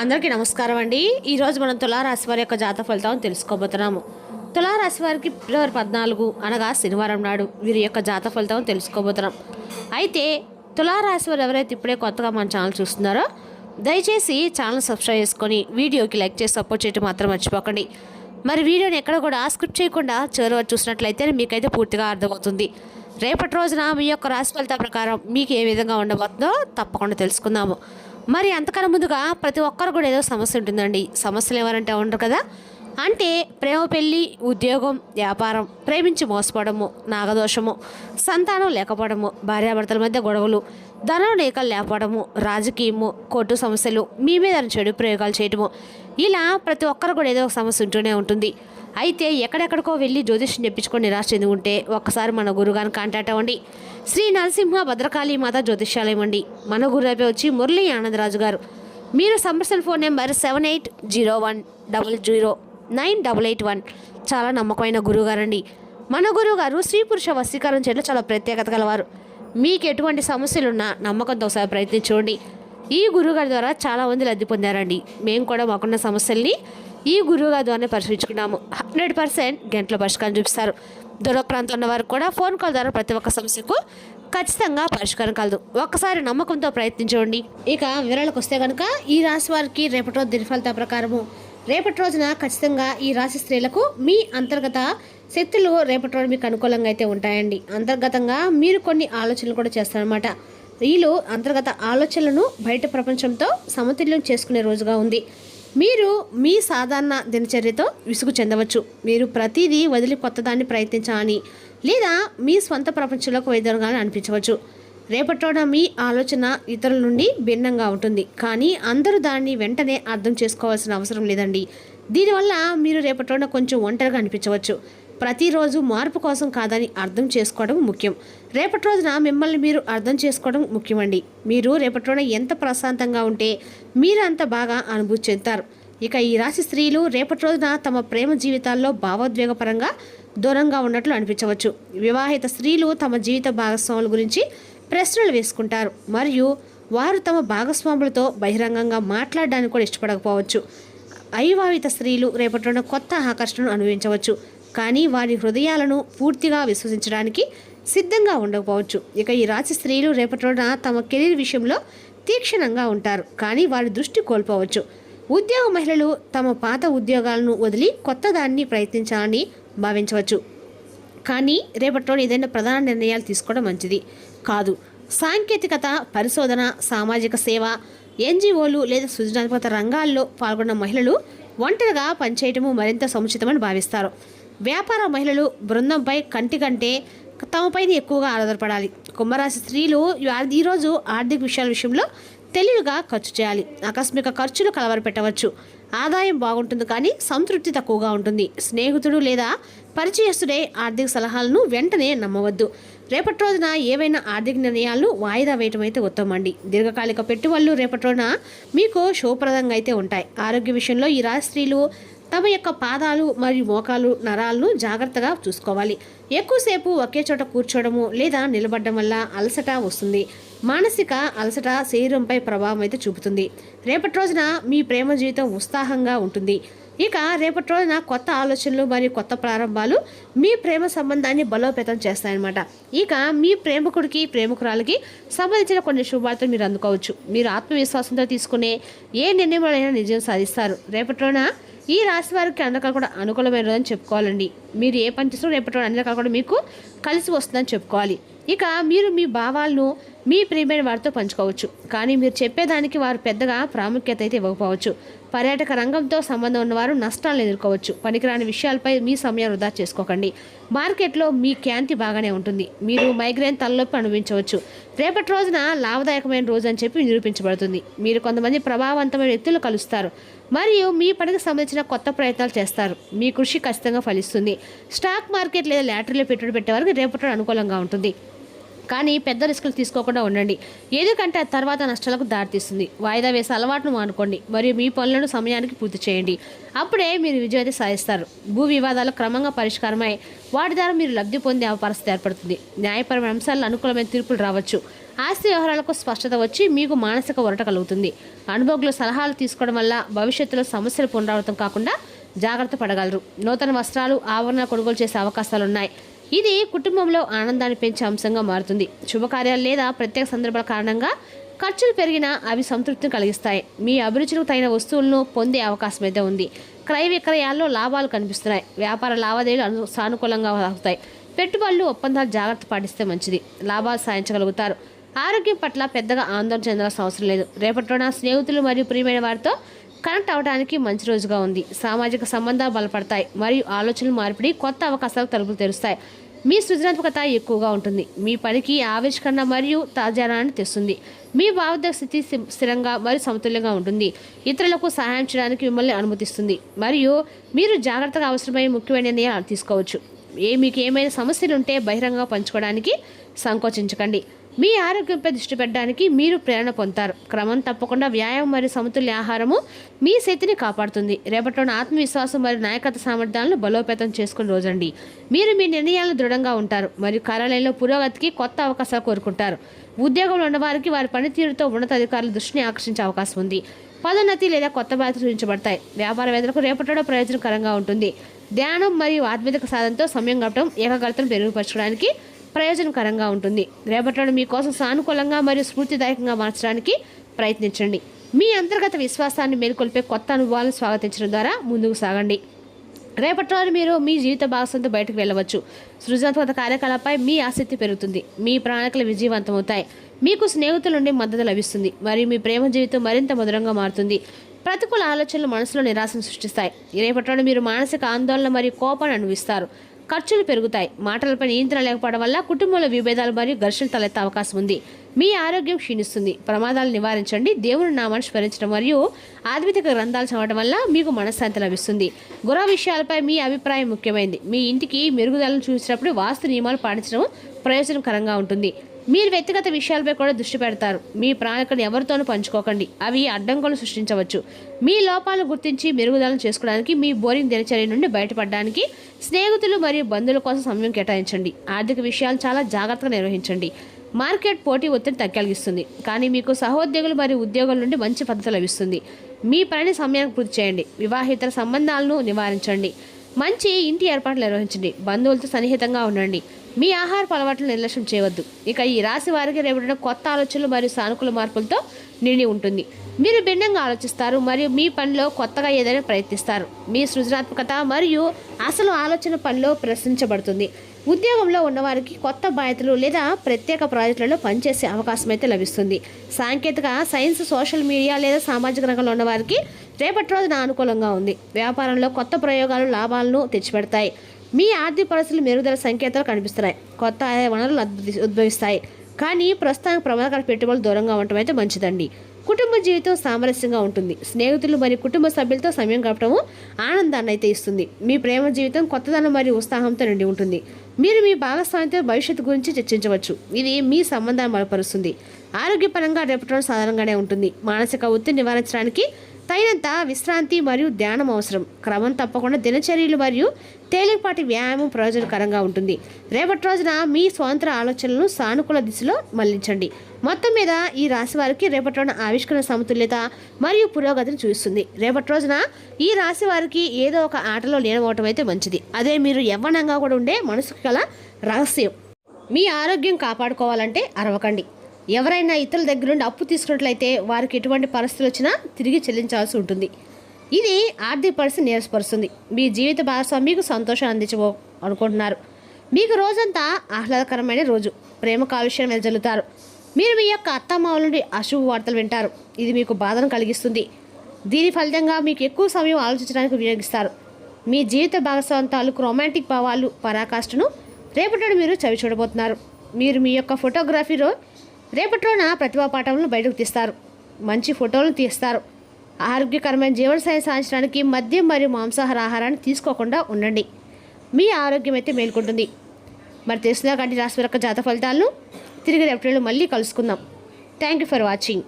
అందరికీ నమస్కారం అండి. ఈరోజు మనం తులారాశి వారి యొక్క జాత ఫలితాలను తెలుసుకోబోతున్నాము. తులారాశి వారికి ఫిబ్రవరి పద్నాలుగు అనగా శనివారం నాడు వీరి యొక్క జాత ఫలితం తెలుసుకోబోతున్నాం. అయితే తులారాశి వారు ఎవరైతే ఇప్పుడే కొత్తగా మన ఛానల్ చూస్తున్నారో దయచేసి ఛానల్ సబ్స్క్రైబ్ చేసుకొని వీడియోకి లైక్ చేసి సపోర్ట్ చేయడం మాత్రం మర్చిపోకండి. మరి వీడియోని ఎక్కడ కూడా స్క్రిప్ట్ చేయకుండా చివరి వరకు చూసినట్లయితే మీకైతే పూర్తిగా అర్థమవుతుంది. రేపటి రోజున మీ యొక్క రాశి ఫలితాల ప్రకారం మీకు ఏ విధంగా ఉండబోతుందో తప్పకుండా తెలుసుకుందాము. మరి అంతకన్నా ముందుగా ప్రతి ఒక్కరు కూడా ఏదో సమస్య ఉంటుందండి. సమస్యలు ఎవరంటే ఉండరు కదా? అంటే ప్రేమ పెళ్ళి ఉద్యోగం వ్యాపారం ప్రేమించి మోసపోవడము నాగదోషము సంతానం లేకపోవడము భార్యాభర్తల మధ్య గొడవలు ధనం లేకలు లేకపోవడము రాజకీయము కోర్టు సమస్యలు మీ మీద చెడు ప్రయోగాలు చేయడము ఇలా ప్రతి ఒక్కరు కూడా ఏదో ఒక సమస్య ఉంటూనే ఉంటుంది. అయితే ఎక్కడెక్కడికో వెళ్ళి జ్యోతిష్యం చెప్పించుకొని నిరాశ చెంది ఉంటే ఒక్కసారి మన గురుగారిని కాంటాక్ట్ అవ్వండి. శ్రీ నరసింహ భద్రకాళి మాత జ్యోతిష్యాలయం అండి. మన గురువైపు వచ్చి మురళీ ఆనందరాజు గారు. మీరు సంప్రసల్ phone number seven eight zero one double zero nine double eight one. చాలా నమ్మకమైన గురువుగారండి మన గురువుగారు స్త్రీ పురుష వశీకరణ చేయడం చాలా ప్రత్యేకత గలవారు. మీకు ఎటువంటి సమస్యలున్నా నమ్మకంతో ఒకసారి ప్రయత్నించండి. ఈ గురువుగారి ద్వారా చాలా మంది లబ్ధి పొందారండి. మేము కూడా మాకున్న సమస్యల్ని ఈ గురువుగారి ద్వారానే పరిశీలించుకున్నాము. హండ్రెడ్ పర్సెంట్ గంటలో పరిష్కారం చూపిస్తారు. దూర ప్రాంతం ఉన్న వారు కూడా ఫోన్ కాల్ ద్వారా ప్రతి ఒక్క సమస్యకు ఖచ్చితంగా పరిష్కారం కలదు. ఒక్కసారి నమ్మకంతో ప్రయత్నించండి. ఇక వివరాలకు వస్తే కనుక ఈ రాశి వారికి రేపటి రోజు దినఫలిత ప్రకారము. రేపటి రోజున ఖచ్చితంగా ఈ రాశి స్త్రీలకు మీ అంతర్గత శక్తులు రేపటి రోజు మీకు అనుకూలంగా అయితే ఉంటాయండి. అంతర్గతంగా మీరు కొన్ని ఆలోచనలు కూడా చేస్తారనమాట వీళ్ళు అంతర్గత ఆలోచనలను బయట ప్రపంచంతో సమతుల్యం చేసుకునే రోజుగా ఉంది. మీరు మీ సాధారణ దినచర్యతో విసుగు చెందవచ్చు. మీరు ప్రతిదీ వదిలి కొత్తదాన్ని ప్రయత్నించాలని లేదా మీ స్వంత ప్రపంచంలోకి వైదొలగాలని అనిపించవచ్చు. రేపటోన మీ ఆలోచన ఇతరుల నుండి భిన్నంగా ఉంటుంది. కానీ అందరూ దాన్ని వెంటనే అర్థం చేసుకోవాల్సిన అవసరం లేదండి. దీనివల్ల మీరు రేపటోన కొంచెం ఒంటరిగా అనిపించవచ్చు. ప్రతిరోజు మార్పు కోసం కాదని అర్థం చేసుకోవడం ముఖ్యం. రేపటి రోజున మిమ్మల్ని మీరు అర్థం చేసుకోవడం ముఖ్యమండి. మీరు రేపటి రోజున ఎంత ప్రశాంతంగా ఉంటే మీరు అంత బాగా అనుభూతి చెందుతారు. ఇక ఈ రాశి స్త్రీలు రేపటి రోజున తమ ప్రేమ జీవితాల్లో భావోద్వేగపరంగా దూరంగా ఉన్నట్లు అనిపించవచ్చు. వివాహిత స్త్రీలు తమ జీవిత భాగస్వాముల గురించి ప్రశ్నలు వేసుకుంటారు. మరియు వారు తమ భాగస్వాములతో బహిరంగంగా మాట్లాడడానికి కూడా ఇష్టపడకపోవచ్చు. అవివాహిత స్త్రీలు రేపటి రోజున కొత్త ఆకర్షణను అనుభవించవచ్చు. కానీ వారి హృదయాలను పూర్తిగా విశ్వసించడానికి సిద్ధంగా ఉండకపోవచ్చు. ఇక ఈ రాశి స్త్రీలు రేపటి రోజున తమ కెరీర్ విషయంలో తీక్షణంగా ఉంటారు. కానీ వారి దృష్టి కోల్పోవచ్చు. ఉద్యోగ మహిళలు తమ పాత ఉద్యోగాలను వదిలి కొత్త దాన్ని ప్రయత్నించాలని భావించవచ్చు. కానీ రేపటిలో ఏదైనా ప్రధాన నిర్ణయాలు తీసుకోవడం మంచిది కాదు. సాంకేతికత పరిశోధన సామాజిక సేవ ఎన్జిఓలు లేదా సృజనాత్మక రంగాల్లో పాల్గొన్న మహిళలు ఒంటరిగా పనిచేయటము మరింత సముచితమని భావిస్తారు. వ్యాపార మహిళలు బృందంపై కంటి కంటే తమపైన ఎక్కువగా ఆధారపడాలి. కుంభరాశి స్త్రీలు ఈరోజు ఆర్థిక విషయాల విషయంలో తెలివిగా ఖర్చు చేయాలి. ఆకస్మిక ఖర్చులు కలవరపెట్టవచ్చు. ఆదాయం బాగుంటుంది కానీ సంతృప్తి తక్కువగా ఉంటుంది. స్నేహితుడు లేదా పరిచయస్తుడే ఆర్థిక సలహాలను వెంటనే నమ్మవద్దు. రేపటి రోజున ఏవైనా ఆర్థిక నిర్ణయాలు వాయిదా వేయటం అయితే ఉత్తమండి. దీర్ఘకాలిక పెట్టుబడులు రేపటి రోజున మీకు శుభప్రదంగా అయితే ఉంటాయి. ఆరోగ్య విషయంలో ఈ రాశి స్త్రీలు తమ యొక్క పాదాలు మరియు మోకాలు నరాలను జాగ్రత్తగా చూసుకోవాలి. ఎక్కువసేపు ఒకే చోట కూర్చోవడము లేదా నిలబడడం వల్ల అలసట వస్తుంది. మానసిక అలసట శరీరంపై ప్రభావం అయితే చూపుతుంది. రేపటి రోజున మీ ప్రేమ జీవితం ఉత్సాహంగా ఉంటుంది. ఇక రేపటి రోజున కొత్త ఆలోచనలు మరియు కొత్త ప్రారంభాలు మీ ప్రేమ సంబంధాన్ని బలోపేతం చేస్తాయన్నమాట. ఇక మీ ప్రేమకుడికి ప్రేమకురాలకి సంబంధించిన కొన్ని శుభార్తలు మీరు అందుకోవచ్చు. మీరు ఆత్మవిశ్వాసంతో తీసుకునే ఏ నిర్ణయంలోనైనా నిజం సాధిస్తారు. రేపటి రోజున ఈ రాశి వారికి అన్ని రకాలు కూడా అనుకూలమైన రోజు అని చెప్పుకోవాలండి. మీరు ఏ పని చేసినా రేపటి రోజు అన్ని రకాలు కూడా మీకు కలిసి వస్తుందని చెప్పుకోవాలి. ఇక మీరు మీ భావాలను మీ ప్రియమైన వారితో పంచుకోవచ్చు. కానీ మీరు చెప్పేదానికి వారు పెద్దగా ప్రాముఖ్యత అయితే ఇవ్వకపోవచ్చు. పర్యాటక రంగంతో సంబంధం ఉన్నవారు నష్టాలను ఎదుర్కోవచ్చు. పనికిరాని విషయాలపై మీ సమయం వృధా చేసుకోకండి. మార్కెట్లో మీ క్యాంతి బాగానే ఉంటుంది. మీరు మైగ్రేన్ తలనొప్పి అనుభవించవచ్చు. రేపటి రోజున లాభదాయకమైన రోజు అని చెప్పి నిరూపించబడుతుంది. మీరు కొంతమంది ప్రభావవంతమైన వ్యక్తులు కలుస్తారు. మరియు మీ పనికి సంబంధించిన కొత్త ప్రయత్నాలు చేస్తారు. మీ కృషి ఖచ్చితంగా ఫలిస్తుంది. స్టాక్ మార్కెట్ లేదా లాటరీలో పెట్టుబడి పెట్టేవారికి రేపటి అనుకూలంగా ఉంటుంది. కానీ పెద్ద రిస్కులు తీసుకోకుండా ఉండండి. ఎందుకంటే ఆ తర్వాత నష్టాలకు దారితీస్తుంది వాయిదా వేసే అలవాటును మానుకోండి. మరియు మీ పనులను సమయానికి పూర్తి చేయండి. అప్పుడే మీరు విజయత సాధిస్తారు. భూ వివాదాలు క్రమంగా పరిష్కారమై వాటి ద్వారా మీరు లబ్ధి పొందే పరిస్థితి ఏర్పడుతుంది. న్యాయపరమైన అంశాల్లో అనుకూలమైన తీర్పులు రావచ్చు. ఆస్తి వ్యవహారాలకు స్పష్టత వచ్చి మీకు మానసిక ఒరట కలుగుతుంది. అనుభవకుల సలహాలు తీసుకోవడం వల్ల భవిష్యత్తులో సమస్యలు పునరావృతం కాకుండా జాగ్రత్త పడగలరు. నూతన వస్త్రాలు ఆవరణ కొనుగోలు చేసే అవకాశాలు ఉన్నాయి ఇది కుటుంబంలో ఆనందాన్ని పెంచే అంశంగా మారుతుంది. శుభకార్యాలు లేదా ప్రత్యేక సందర్భాల కారణంగా ఖర్చులు పెరిగినా అవి సంతృప్తిని కలిగిస్తాయి. మీ అభిరుచులకు తగిన వస్తువులను పొందే అవకాశం అయితే ఉంది. క్రయ విక్రయాల్లో లాభాలు కనిపిస్తున్నాయి. వ్యాపార లావాదేవీలు అను సానుకూలంగా సాగుతాయి. పెట్టుబడులు ఒప్పందాలు జాగ్రత్త పాటిస్తే మంచిది. లాభాలు సాధించగలుగుతారు. ఆరోగ్యం పట్ల పెద్దగా ఆందోళన చెందాల్సిన అవసరం లేదు. రేపటి నా స్నేహితులు మరియు ప్రియమైన వారితో కనెక్ట్ అవ్వడానికి మంచి రోజుగా ఉంది. సామాజిక సంబంధాలు బలపడతాయి మరియు ఆలోచనలు మార్పిడి కొత్త అవకాశాలకు తలుపులు తెరుస్తాయి. మీ సృజనాత్మకత ఎక్కువగా ఉంటుంది. మీ పనికి ఆవిష్కరణ మరియు తాజానాన్ని తెస్తుంది. మీ భావోద్వేగ స్థితి స్థిరంగా మరియు సమతుల్యంగా ఉంటుంది. ఇతరులకు సహాయం చేయడానికి మిమ్మల్ని అనుమతిస్తుంది. మరియు మీరు జాగ్రత్తగా అవసరమైన ముఖ్యమైన నిర్ణయాలు తీసుకోవచ్చు. ఏ మీకు ఏమైనా సమస్యలు ఉంటే బహిరంగంగా పంచుకోవడానికి సంకోచించకండి. మీ ఆరోగ్యంపై దృష్టి పెట్టడానికి మీరు ప్రేరణ పొందుతారు. క్రమం తప్పకుండా వ్యాయామం మరియు సమతుల్య ఆహారము మీ శక్తిని కాపాడుతుంది. రేపటిలోని ఆత్మవిశ్వాసం మరియు నాయకత్వ సామర్థ్యాలను బలోపేతం చేసుకుని రోజండి. మీరు మీ నిర్ణయాలను దృఢంగా ఉంటారు మరియు కార్యాలయంలో పురోగతికి కొత్త అవకాశాలు కోరుకుంటారు. ఉద్యోగంలో ఉన్నవారికి వారి పనితీరుతో ఉన్నతాధికారుల దృష్టిని ఆకర్షించే అవకాశం ఉంది. పదోన్నతి లేదా కొత్త బాధ్యతలు సూచించబడతాయి. వ్యాపారవేత్తలకు రేపటిలో ప్రయోజనకరంగా ఉంటుంది. ధ్యానం మరియు ఆధ్యాత్మిక సాధనతో సమయం గడపడం ఏకాగ్రతను మెరుగుపరచడానికి ప్రయోజనకరంగా ఉంటుంది. రేపట్లను మీకోసం సానుకూలంగా మరియు స్ఫూర్తిదాయకంగా మార్చడానికి ప్రయత్నించండి. మీ అంతర్గత విశ్వాసాన్ని మేల్కొల్పే కొత్త అనుభవాలను స్వాగతించడం ద్వారా ముందుకు సాగండి. రేపటి రోజు మీరు మీ జీవిత భాగస్వామితో బయటకు వెళ్ళవచ్చు. సృజనాత్మక కార్యకలాపై మీ ఆసక్తి పెరుగుతుంది. మీ ప్రణాళికలు విజయవంతమవుతాయి. మీకు స్నేహితుల నుండి మద్దతు లభిస్తుంది. మరియు మీ ప్రేమ జీవితం మరింత మధురంగా మారుతుంది. ప్రతికూల ఆలోచనలు మనసులో నిరాశను సృష్టిస్తాయి. రేపటి రోజు మీరు మానసిక ఆందోళన మరియు కోపాన్ని అనుభవిస్తారు. ఖర్చులు పెరుగుతాయి. మాటలపై నియంత్రణ లేకపోవడం వల్ల కుటుంబంలో విభేదాలు మరియు ఘర్షణ తలెత్తే అవకాశం ఉంది. మీ ఆరోగ్యం క్షీణిస్తుంది. ప్రమాదాలు నివారించండి. దేవుని నామాన్ని స్మరించడం మరియు ఆధ్యాత్మిక గ్రంథాలు చదవడం వల్ల మీకు మనశ్శాంతి లభిస్తుంది. గుర విషయాలపై మీ అభిప్రాయం ముఖ్యమైనది. మీ ఇంటికి మెరుగుదలను చూసినప్పుడు వాస్తు నియమాలు పాటించడం ప్రయోజనకరంగా ఉంటుంది. మీరు వ్యక్తిగత విషయాలపై కూడా దృష్టి పెడతారు. మీ ప్రణాళికను ఎవరితోనూ పంచుకోకండి. అవి అడ్డంకులు సృష్టించవచ్చు. మీ లోపాలను గుర్తించి మెరుగుదలను చేసుకోవడానికి మీ బోరింగ్ దినచర్య నుండి బయటపడడానికి స్నేహితులు మరియు బంధువుల కోసం సమయం కేటాయించండి. ఆర్థిక విషయాలు చాలా జాగ్రత్తగా నిర్వహించండి. మార్కెట్ పోటీ ఒత్తిడి తగ్గలిగిస్తుంది. కానీ మీకు సహోద్యోగులు మరియు ఉద్యోగుల నుండి మంచి పద్ధతి లభిస్తుంది. మీ పనిని సమయానికి పూర్తి చేయండి. వివాహేతర సంబంధాలను నివారించండి. మంచి ఇంటి ఏర్పాట్లు నిర్వహించండి. బంధువులతో సన్నిహితంగా ఉండండి. మీ ఆహారపు అలవాట్లు నిర్లక్ష్యం చేయవద్దు. ఇక ఈ రాశి వారికి రేపటిన కొత్త ఆలోచనలు మరియు సానుకూల మార్పులతో నిండి ఉంటుంది. మీరు భిన్నంగా ఆలోచిస్తారు మరియు మీ పనిలో కొత్తగా ఏదైనా ప్రయత్నిస్తారు. మీ సృజనాత్మకత మరియు అసలు ఆలోచన పనిలో ప్రశ్నించబడుతుంది. ఉద్యోగంలో ఉన్నవారికి కొత్త బాధ్యతలు లేదా ప్రత్యేక ప్రాజెక్టులలో పనిచేసే అవకాశం అయితే లభిస్తుంది. సాంకేతిక సైన్స్ సోషల్ మీడియా లేదా సామాజిక రంగంలో ఉన్నవారికి రేపటి రోజున అనుకూలంగా ఉంది. వ్యాపారంలో కొత్త ప్రయోగాలు లాభాలను తెచ్చిపెడతాయి. మీ ఆర్థిక పరిస్థితులు మెరుగుదల సంకేతాలు కనిపిస్తున్నాయి. కొత్త ఆదాయ వనరులు ఉద్భవి- ఉద్భవిస్తాయి. కానీ ప్రస్తుతానికి ప్రమాదకర పెట్టుబడులు దూరంగా ఉండటం అయితే మంచిదండి. కుటుంబ జీవితం సామరస్యంగా ఉంటుంది. స్నేహితులు మరియు కుటుంబ సభ్యులతో సమయం గడపడము ఆనందాన్ని అయితే ఇస్తుంది. మీ ప్రేమ జీవితం కొత్తదనం మరియు ఉత్సాహంతో నిండి ఉంటుంది. మీరు మీ భాగస్వామితో భవిష్యత్తు గురించి చర్చించవచ్చు. ఇది మీ సంబంధాన్ని బలపరుస్తుంది. ఆరోగ్యపరంగా రేపటి సాధారణంగానే ఉంటుంది. మానసిక ఒత్తిడి నివారించడానికి తగినంత విశ్రాంతి మరియు ధ్యానం అవసరం. క్రమం తప్పకుండా దినచర్యలు మరియు తేలికపాటి వ్యాయామం ప్రయోజనకరంగా ఉంటుంది. రేపటి రోజున మీ స్వతంత్ర ఆలోచనలను సానుకూల దిశలో మళ్ళించండి. మొత్తం మీద ఈ రాశి వారికి రేపటి రోజున ఆవిష్కరణ సమతుల్యత మరియు పురోగతిని చూపిస్తుంది. రేపటి రోజున ఈ రాశి వారికి ఏదో ఒక ఆటలో లేనవటం అయితే మంచిది. అదే మీరు యవ్వనంగా కూడా ఉండే మనసుకు గల రహస్యం. మీ ఆరోగ్యం కాపాడుకోవాలంటే అరవకండి. ఎవరైనా ఇతరుల దగ్గర నుండి అప్పు తీసుకున్నట్లయితే వారికి ఎటువంటి పరిస్థితులు వచ్చినా తిరిగి చెల్లించాల్సి ఉంటుంది. ఇది ఆర్థిక పరిస్థితి నీరసపరుస్తుంది మీ జీవిత భాగస్వామి మీకు సంతోషాన్ని అందించబో అనుకుంటున్నారు. మీకు రోజంతా ఆహ్లాదకరమైన రోజు. ప్రేమ కాలుష్యం వెదజల్లుతారు మీరు మీ యొక్క అత్తమామల నుండి అశుభ వార్తలు వింటారు. ఇది మీకు బాధను కలిగిస్తుంది. దీని ఫలితంగా మీకు ఎక్కువ సమయం ఆలోచించడానికి వినియోగిస్తారు. మీ జీవిత భాగస్వామి తాలూకు రొమాంటిక్ భావాలు పరాకాష్ఠను రేపటి మీరు చవి చూడబోతున్నారు మీరు మీ యొక్క ఫోటోగ్రఫీలో రేపటి రోజున ప్రతిభా పాఠములను బయటకు తీస్తారు. మంచి ఫోటోలను తీస్తారు. ఆరోగ్యకరమైన జీవనశైలి సాధించడానికి మద్యం మరియు మాంసాహార ఆహారాన్ని తీసుకోకుండా ఉండండి. మీ ఆరోగ్యం అయితే మేల్కొంటుంది. మరి తెలిసిన కంటి రాశి యొక్క జాత ఫలితాలను తిరిగి రేపటి మళ్ళీ కలుసుకుందాం. Thank you for watching